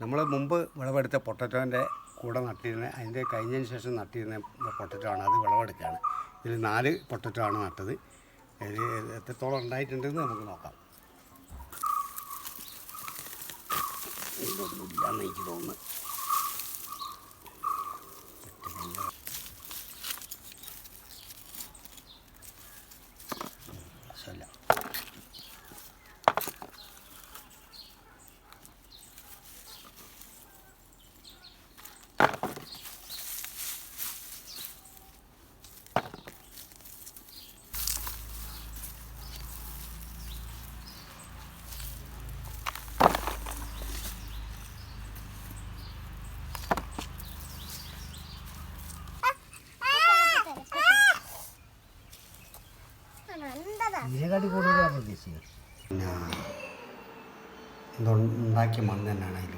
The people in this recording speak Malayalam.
നമ്മൾ മുമ്പ് വിളവെടുത്ത പൊട്ടറ്റോന്റെ കൂടെ നട്ടിരുന്ന അതിന്റെ കഴിഞ്ഞതിന് ശേഷം നട്ടിരുന്ന പൊട്ടറ്റോ ആണ് അത് വിളവെടുക്കുകയാണ് ഇതിൽ നാല് പൊട്ടറ്റോ ആണ് നട്ടത്. ഇത് എത്രത്തോളം ഉണ്ടായിട്ടുണ്ടെന്ന് നമുക്ക് നോക്കാം. ഇതൊന്നുമില്ലാന്ന് എനിക്ക് തോന്നുന്നു. ശരിയല്ല ഇതിനെക്കാട്ടി കൂടുതലാണ് ഉദ്ദേശിച്ചത് പിന്നെ ഇതുണ്ടാക്കിയ മണ്ണ് തന്നെയാണ് അതിൽ